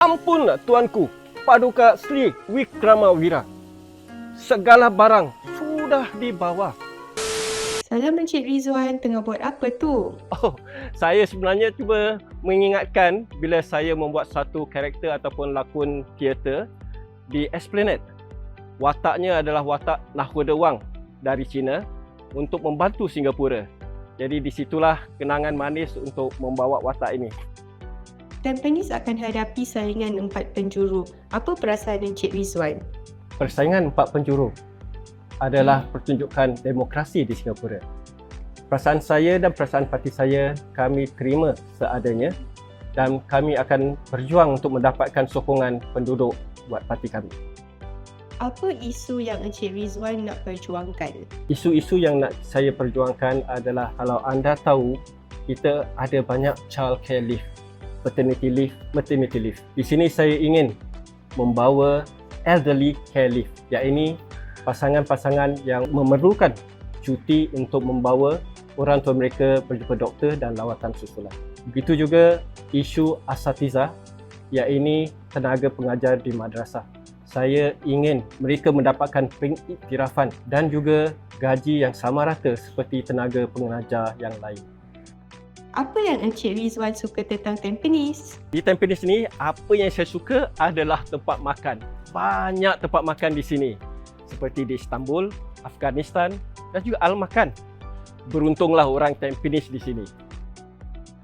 Ampun tuanku, Paduka Sri Wikramawira. Segala barang sudah dibawa. Salam Encik Rizwan, tengah buat apa tu? Oh, saya sebenarnya cuba mengingatkan bila saya membuat satu karakter ataupun lakon teater di Esplanade. Wataknya adalah watak Nahkoda Wang dari China untuk membantu Singapura. Jadi di situlah kenangan manis untuk membawa watak ini. Tampines akan hadapi saingan empat penjuru. Apa perasaan Encik Rizwan? Persaingan empat penjuru adalah pertunjukan demokrasi di Singapura. Perasaan saya dan perasaan parti saya, kami terima seadanya dan kami akan berjuang untuk mendapatkan sokongan penduduk buat parti kami. Apa isu yang Encik Rizwan nak perjuangkan? Isu-isu yang nak saya perjuangkan adalah kalau anda tahu kita ada banyak child care leave, paternity leave, maternity leave. Di sini saya ingin membawa elderly care leave, iaitu pasangan-pasangan yang memerlukan cuti untuk membawa orang tua mereka berjumpa doktor dan lawatan susulan. Begitu juga isu asatiza, iaitu tenaga pengajar di madrasah. Saya ingin mereka mendapatkan pengiktirafan dan juga gaji yang sama rata seperti tenaga pengajar yang lain. Apa yang Encik Rizwan suka tentang Tampines? Di Tampines ni, apa yang saya suka adalah tempat makan. Banyak tempat makan di sini. Seperti di Istanbul, Afghanistan dan juga Al-Makan. Beruntunglah orang Tampines di sini.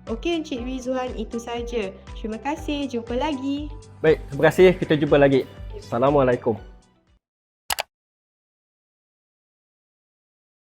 Okey Encik Rizwan, itu saja. Terima kasih, jumpa lagi. Baik, terima kasih. Kita jumpa lagi. Assalamualaikum.